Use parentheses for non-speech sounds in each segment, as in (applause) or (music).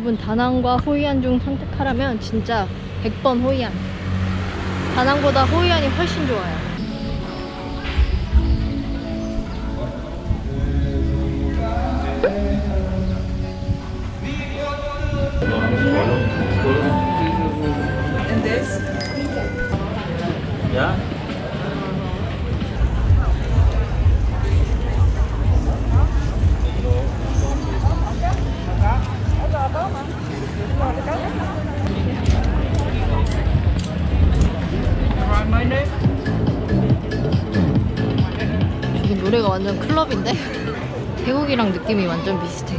여러분 다낭과 호이안 중 선택하라면 진짜 100번 호이안. 다낭보다 호이안이 훨씬 좋아요. 노래가 완전 클럽인데? 태국이랑 느낌이 완전 비슷해.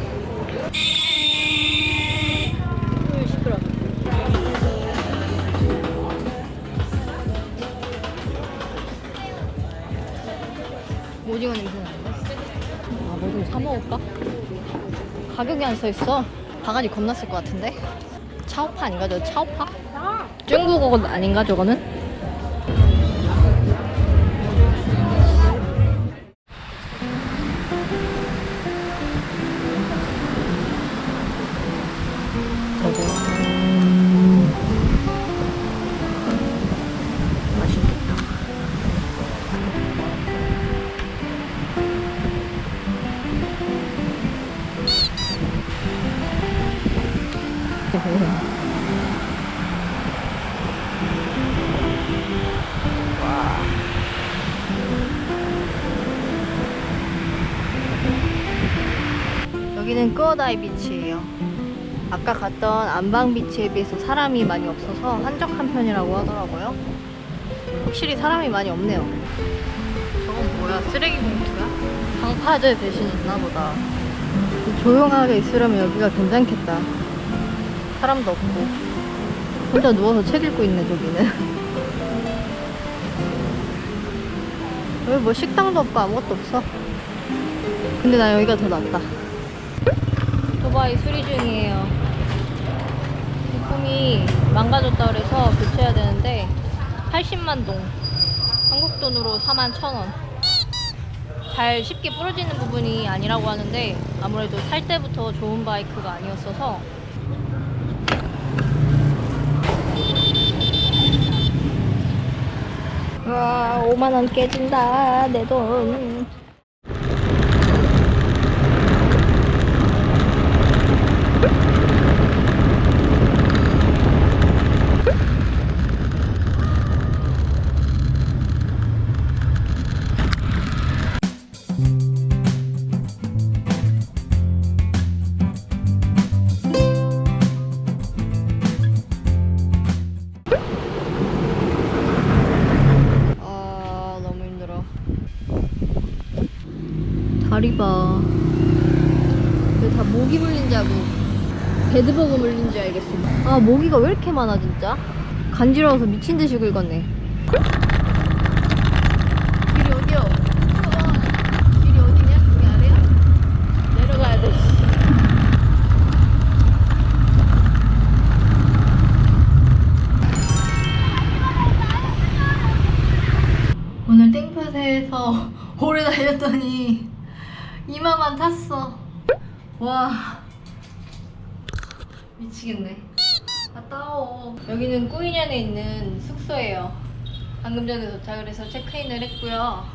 오징어 냄새 나는데? 아, 뭐 좀 사 먹을까? 가격이 안 써 있어. 바가지 쓸것 같은데? 차오파 아닌가? 저 차오파? 중국어 아닌가 저거는? 맛있겠다. 여기는 끄어다이 비치예요. 아까 갔던 안방 비치에 비해서 사람이 많이 없어서 한적한 편이라고 하더라고요. 확실히 사람이 많이 없네요. 저건 뭐야? 쓰레기 봉투야? 방파제 대신 있나 보다. 조용하게 있으려면 여기가 괜찮겠다. 사람도 없고. 혼자 누워서 책 읽고 있네, 저기는. (laughs) 여기 뭐 식당도 없고 아무것도 없어. 근데 나 여기가 더 낫다. 오토바이 수리 중이에요. 부품이 망가졌다 그래서 교체해야 되는데 80만 동. 한국 돈으로 4만 1천 원. 잘 쉽게 부러지는 부분이 아니라고 하는데 아무래도 살 때부터 좋은 바이크가 아니었어서 와 5만 원 깨진다 내 돈. 다리 봐. 이거 다 모기 물린지 알고 배드버그 물린지 알겠어. 아 모기가 왜 이렇게 많아 진짜? 간지러워서 미친 듯이 긁었네 길이 어디요? 어, 길이 어디냐? 여기 아래야? 내려가야 돼 오늘 땡볕에서 오래 달렸더니 이마만 탔어. 와 미치겠네. 아 따워. 여기는 꾸이년에 있는 숙소예요. 방금 전에 도착을 해서 체크인을 했고요.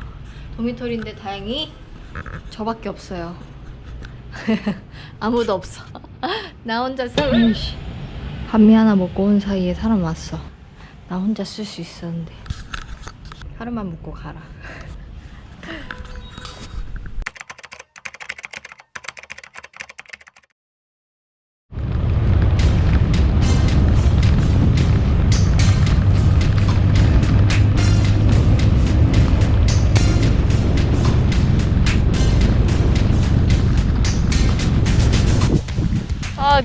도미토리인데 다행히 저밖에 없어요. (laughs) 아무도 없어. (laughs) 나 혼자 살. 반미 하나 먹고 온 사이에 사람 왔어. 나 혼자 쓸 수 있었는데. 하루만 묵고 가라. (laughs)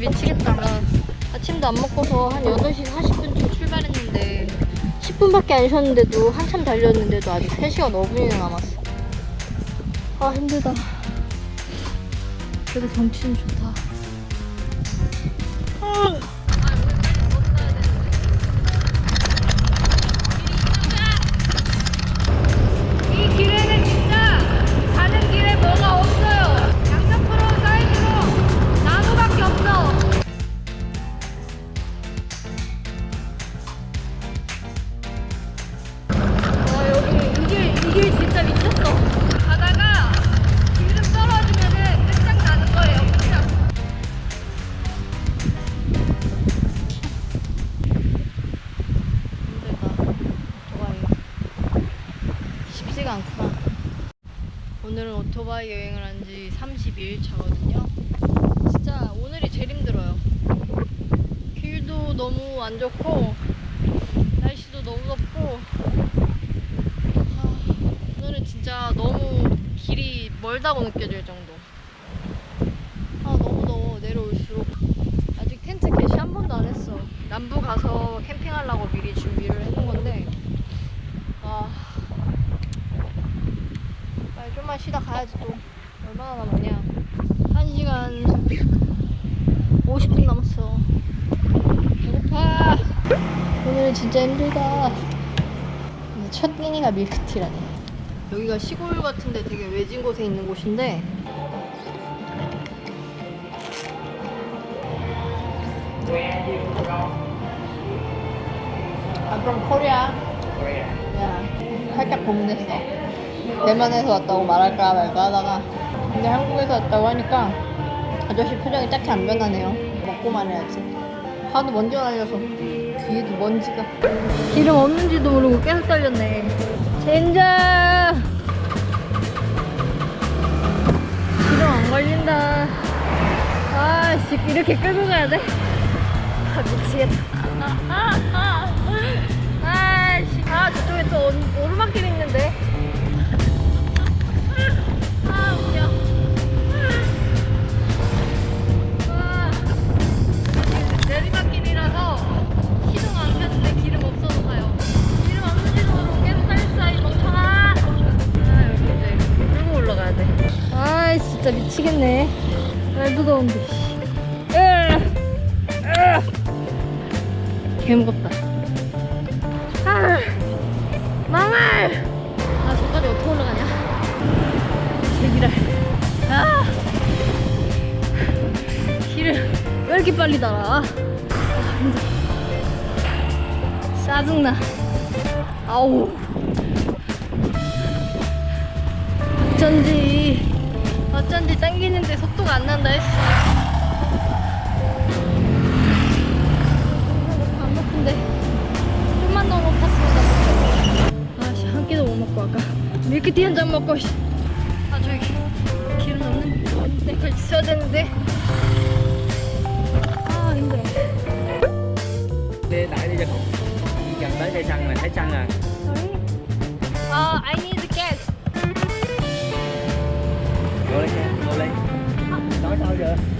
미치겠다. 나 아침도 안 먹고서 한 8시 40분쯤 출발했는데 10분밖에 안 쉬었는데도 한참 달렸는데도 아직 3시간 5분이나 남았어. 아 힘들다. 그래도 경치는 좋다. 않구나. 오늘은 오토바이 여행을 한 지 32일 차거든요. 진짜 오늘이 제일 힘들어요. 길도 너무 안 좋고, 날씨도 너무 덥고, 아, 오늘은 진짜 너무 길이 멀다고 느껴질 정도. 아, 너무 더워. 내려올수록. 아직 텐트 개시 한 번도 안 했어. 남부 가서 캠핑하려고 미리 준비를 해놓은 건데, 아. 빨리 좀만 쉬다 가야지 또. 얼마나 남았냐. 1시간 50분 남았어. 배고파. 오늘 진짜 힘들다. 근데 첫 끼니가 밀크티라네. 여기가 시골 같은데 되게 외진 곳에 있는 곳인데 I'm from Korea. 야, 살짝 고민했어. 대만에서 왔다고 말할까 말까 하다가 근데 한국에서 왔다고 하니까 아저씨 표정이 딱히 안 변하네요. 먹고만 해야지. 하도 먼지가 날려서 뒤에도 먼지가 기름 없는지도 모르고 계속 달렸네. 젠장! 기름 안 걸린다. 아씨 이렇게 끌고 가야 돼? 아 미치겠다. 아씨 진짜 미치겠네. 씨. 으아. 으아. 개 무겁다. 아, 망할. 아 저까지 어떻게 올라가냐? 제기랄. 아, 길을 왜 이렇게 빨리 달아? 아. 짜증나. 아우. 어쩐지, 어쩐지 당기는데 속도가 안 난다 했어. 안 높은데. 좀만 더나 아씨, 한 끼도 못 먹고 아까. 밀크티 한 잔 먹고, 씨. 아, 저기, 기름 넣는 데까지 써야 되는데. 아, 힘들어. Xăng là thấy xăng à Sorry. Uh, I need gas. Vô đi nha, vô.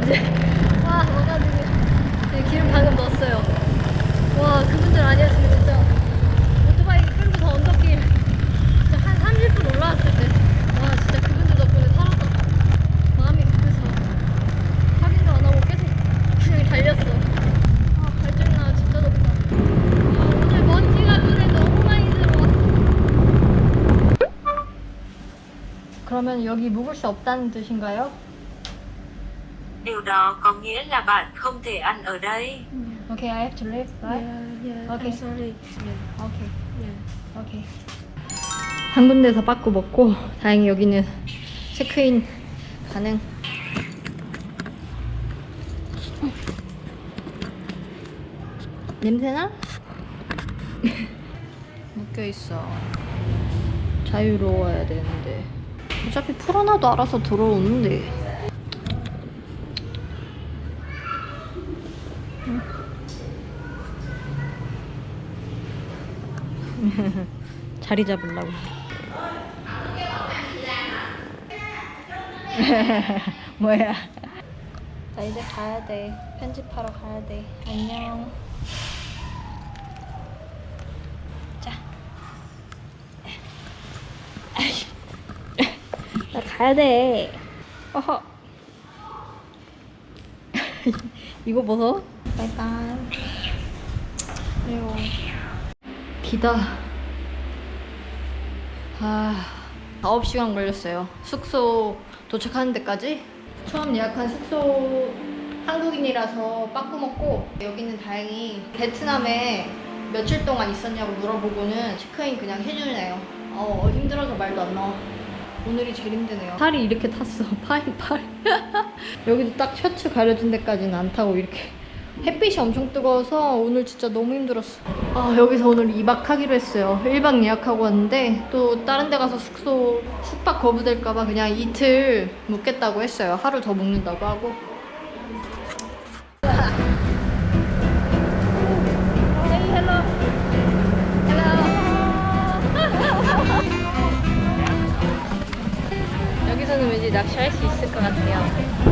기, 주유소까지 와 와가지고 네, 기름 방금 넣었어요. 와 그분들 아니었으면 진짜 오토바이 끌고 더 언덕길 한 30분 올라왔을 때 와 진짜 그분들 덕분에 살았다. 마음이 급해서 확인도 안 하고 계속 그냥 달렸어. 아. 아. 그러면 여기 묵을 수 없다는 뜻인가요? Điều đó có nghĩa là bạn không thể ăn ở đây. Okay, I have to leave, right? yeah. Okay. I'm sorry. Okay, Yeah. okay. 한 군데서 빠꾸 먹고 다행히 여기는 체크인 가능. 냄새나? 묶여 있어. 자유로워야 되는데 어차피 풀어놔도 알아서 들어오는데. (laughs) 자리 잡으려고. (laughs) 뭐야? 나 이제 가야 돼. 편집하러 가야 돼. 안녕. 자. (laughs) 나 가야 돼. 어허. 이거 벗어? 바이바이. 그리고 비다. 아, 9시간 걸렸어요. 숙소 도착하는 데까지. 처음 예약한 숙소 한국인이라서 빠꾸 먹고 여기는 다행히 베트남에 며칠 동안 있었냐고 물어보고는 체크인 그냥 해주네요. 어, 힘들어서 말도 안 나와. 오늘이 제일 힘드네요. 팔이 이렇게 탔어. 팔이 (laughs) 팔. (laughs) 여기도 딱 셔츠 가려진 데까지는 안 타고 이렇게 햇빛이 엄청 뜨거워서 오늘 진짜 너무 힘들었어. 아, 여기서 오늘 2박 하기로 했어요. 1박 예약하고 왔는데 또 다른 데 가서 숙소 숙박 거부될까봐 그냥 이틀 묵겠다고 했어요. 하루 더 묵는다고 하고. 여기서는 왠지 낚시할 수 있을 것 같아요.